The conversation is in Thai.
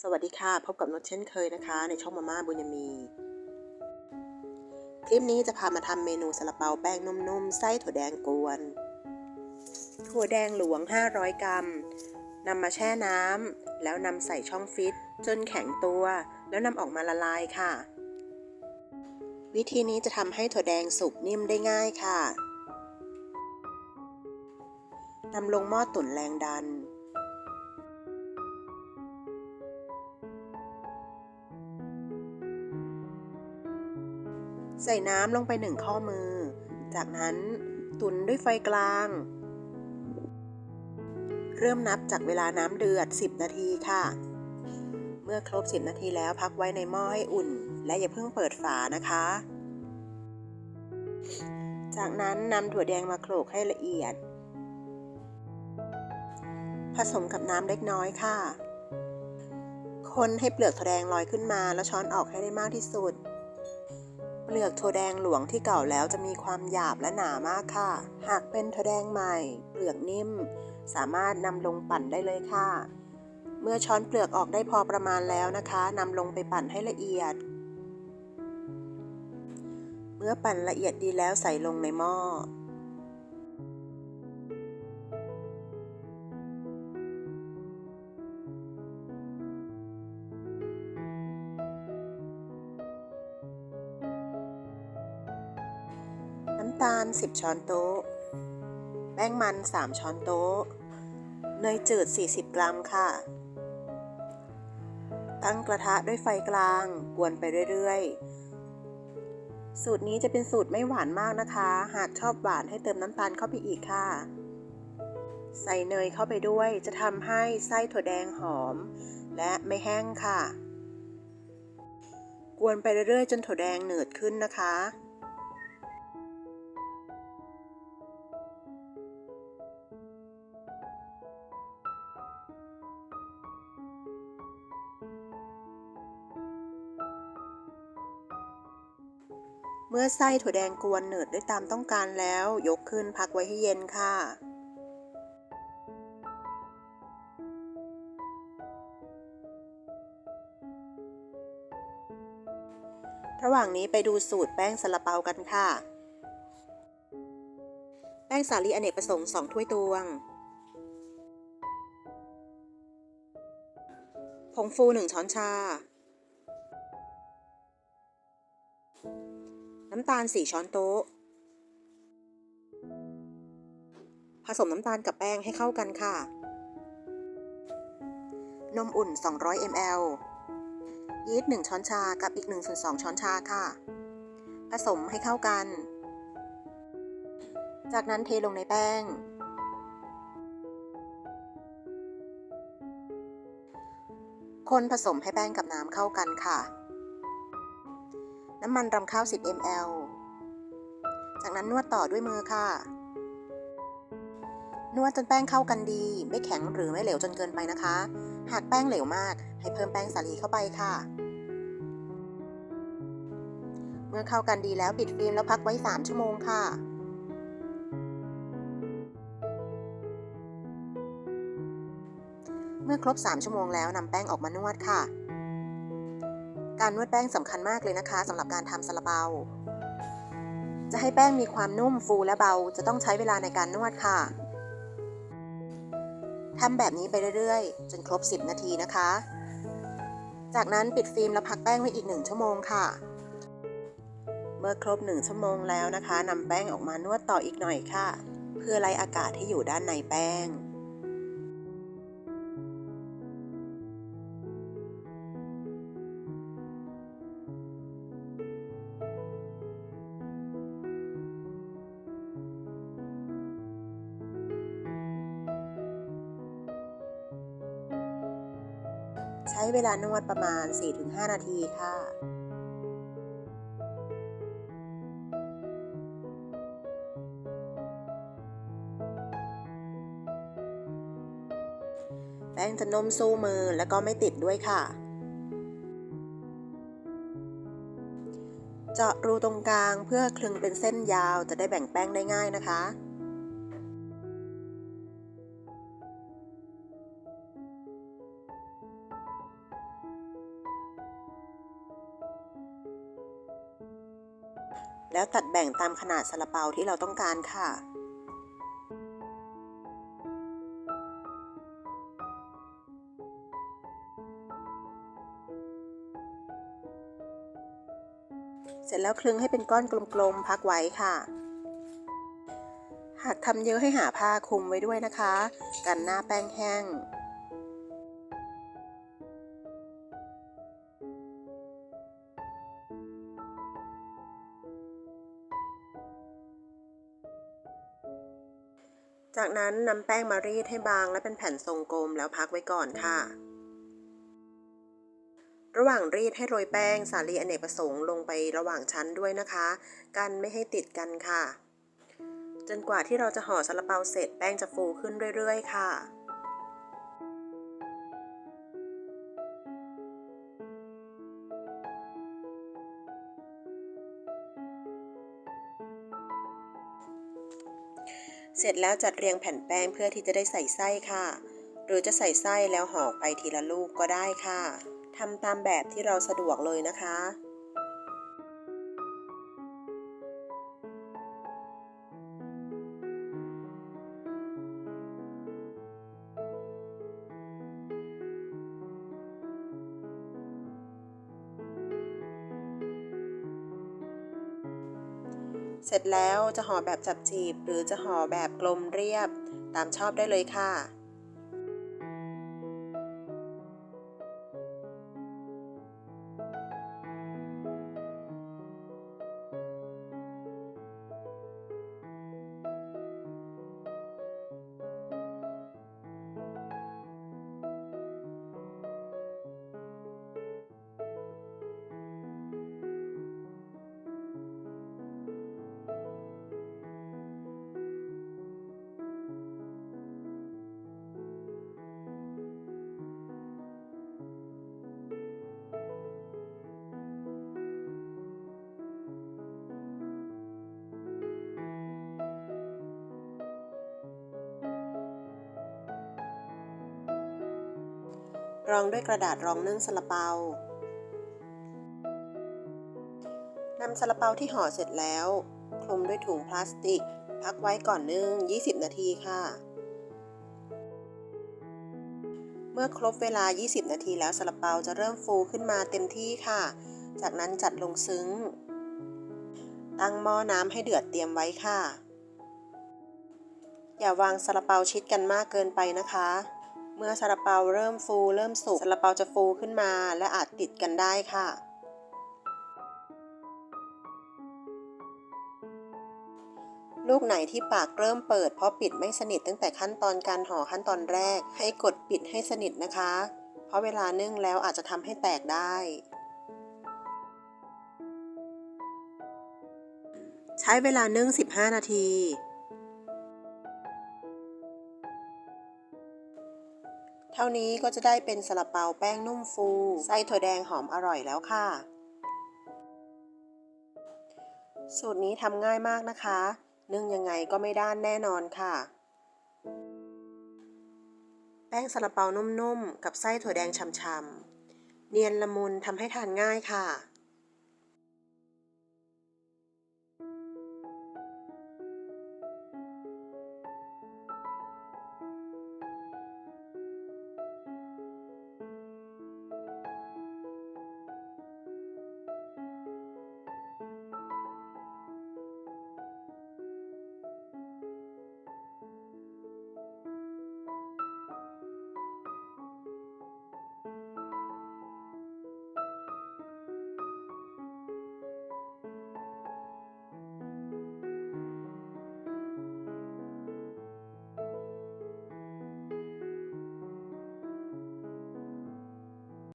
สวัสดีค่ะ พบกับนชเช่นเคยนะคะ ในช่องมาม่าบุญยมี คลิปนี้จะพามาทำเมนูซาลาเปาแป้งนุ่มๆ ไส้ถั่วแดงกวน ถั่วแดงหลวง 500 กรัมนำมาแช่น้ำแล้วนำใส่ช่องฟิต จนแข็งตัว แล้วนำออกมาละลายค่ะ วิธีนี้จะทำให้ถั่วแดงสุกนิ่มได้ง่ายค่ะนำลงหม้อตุ๋นแรงดัน ใส่น้ำลงไปหนึ่งข้อมือ จากนั้นตุนด้วยไฟกลาง เริ่มนับจากเวลาน้ำเดือด 10 นาทีค่ะ เมื่อครบ 10 นาทีแล้วพักไว้ในหม้อให้อุ่น และอย่าเพิ่งเปิดฝานะคะ จากนั้นนำถั่วแดงมาโขลกให้ละเอียด ผสมกับน้ำเล็กน้อยค่ะ คนให้เปลือกถั่วแดงลอยขึ้นมาแล้วช้อนออกให้ได้มากที่สุด เปลือกถั่วแดงหลวงที่เก่าแล้วจะมีความหยาบและหนามากค่ะ หากเป็นถั่วแดงใหม่ เปลือกนิ่ม สามารถนำลงปั่นได้เลยค่ะ เมื่อช้อนเปลือกออกได้พอประมาณแล้วนะคะนำลงไปปั่นให้ละเอียด เมื่อปั่นละเอียดดีแล้วใส่ลงในหม้อำตาล 10 ช้อนโต๊ะ แป้งมัน 3 ช้อนโต๊ะ เนยจืด 40 กรัมค่ะ ตั้งกระทะด้วยไฟกลาง กวนไปเรื่อยๆ สูตรนี้จะเป็นสูตรไม่หวานมากนะคะ หากชอบหวานให้เติมน้ำตาลเข้าไปอีกค่ะ ใส่เนยเข้าไปด้วย จะทำให้ไส้ถั่วแดงหอม และไม่แห้งค่ะ กวนไปเรื่อยๆ จนถั่วแดงเหนืดขึ้นนะคะ มื่อไส้ถั่วแดงกวนหนืดได้ตามต้องการแล้ว ยกขึ้นพักไว้ให้เย็นค่ะ ระหว่างนี้ไปดูสูตรแป้งซาลาเปากันค่ะ แป้งสาลีอเนกประสงค์ 2 ถ้วยตวง ผงฟู 1 ช้อนชา น้ำตาล 4 ช้อนโต๊ะ ผสมน้ำตาลกับแป้งให้เข้ากันค่ะ นมอุ่น 200 ml ยีสต์ 1 ช้อนชา กับอีก1ส่วน2ช้อนชาค่ะ ผสมให้เข้ากัน จากนั้นเทลงในแป้ง คนผสมให้แป้งกับน้ำเข้ากันค่ะ น้ำมันรำข้าว 10 ml จากนั้นนวดต่อด้วยมือค่ะ นวดจนแป้งเข้ากันดี ไม่แข็งหรือไม่เหลวจนเกินไปนะคะ หากแป้งเหลวมากให้เพิ่มแป้งสาลีเข้าไปค่ะ เมื่อเข้ากันดีแล้วปิดฟิล์มแล้วพักไว้ 3 ชั่วโมงค่ะเมื่อครบ 3 ชั่วโมงแล้วนำแป้งออกมานวดค่ะ การนวดแป้งสำคัญมากเลยนะคะสำหรับการทำซาลาเปา จะให้แป้งมีความนุ่มฟูและเบา จะต้องใช้เวลาในการนวดค่ะทำแบบนี้ไปเรื่อยๆ จนครบ 10 นาทีนะคะ จากนั้นปิดฟิล์มแล้วพักแป้งไว้อีก 1 ชั่วโมงค่ะ เมื่อครบ 1 ชั่วโมงแล้วนะคะนำแป้งออกมานวดต่ออีกหน่อยค่ะ เพื่อไล่อากาศที่อยู่ด้านในแป้ง ใช้เวลานวดประมาณ 4-5 นาทีค่ะแป้งจะนุ่มสู้มือแล้วก็ไม่ติดด้วยค่ะ เจาะรูตรงกลางเพื่อคลึงเป็นเส้นยาวจะได้แบ่งแป้งได้ง่ายนะคะ แล้วตัดแบ่งตามขนาดซาลาเปาที่เราต้องการค่ะ เสร็จแล้วคลึงให้เป็นก้อนกลมๆ พักไว้ค่ะ หากทำเยอะให้หาผ้าคลุมไว้ด้วยนะคะ กันหน้าแป้งแห้ง จากนั้นนำแป้งมารีดให้บางและเป็นแผ่นทรงกลมแล้วพักไว้ก่อนค่ะ ระหว่างรีดให้โรยแป้งสาลีอเนกประสงค์ลงไประหว่างชั้นด้วยนะคะ กันไม่ให้ติดกันค่ะ จนกว่าที่เราจะห่อซาลาเปาเสร็จแป้งจะฟูขึ้นเรื่อยๆ ค่ะ เสร็จแล้วจัดเรียงแผ่นแป้งเพื่อที่จะได้ใส่ไส้ค่ะ หรือจะใส่ไส้แล้วห่อไปทีละลูกก็ได้ค่ะทำตามแบบที่เราสะดวกเลยนะคะ เสร็จแล้วจะห่อแบบจับจีบหรือจะห่อแบบกลมเรียบ ตามชอบได้เลยค่ะ รองด้วยกระดาษรองนึ่งซาลาเปานำซาลาเปาที่ห่อเสร็จแล้ว คลุมด้วยถุงพลาสติก พักไว้ก่อนนึ่ง 20 นาทีค่ะ เมื่อครบเวลา 20 นาทีแล้วซาลาเปาจะเริ่มฟูขึ้นมาเต็มที่ค่ะ จากนั้นจัดลงซึ้ง ตั้งหม้อน้ำให้เดือดเตรียมไว้ค่ะ อย่าวางซาลาเปาชิดกันมากเกินไปนะคะ มื่อซาลาเปาเริ่มฟูเริ่มสุกซาลาเปาจะฟูขึ้นมา และอาจติดกันได้ค่ะ ลูกไหนที่ปากเริ่มเปิด เพราะปิดไม่สนิทตั้งแต่ขั้นตอนการห่อขั้นตอนแรก ให้กดปิดให้สนิทนะคะ เพราะเวลานึ่งแล้วอาจจะทำให้แตกได้ใช้เวลานึ่ง 15 นาที ท่านี้ก็จะได้เป็นซาลาเปาแป้งนุ่มฟู ไส้ถั่วแดงหอมอร่อยแล้วค่ะ สูตรนี้ทำง่ายมากนะคะ นึ่งยังไงก็ไม่ด้านแน่นอนค่ะ แป้งซาลาเปานุ่มๆ กับไส้ถั่วแดงฉ่ำๆ เนียนละมุนทำให้ทานง่ายค่ะ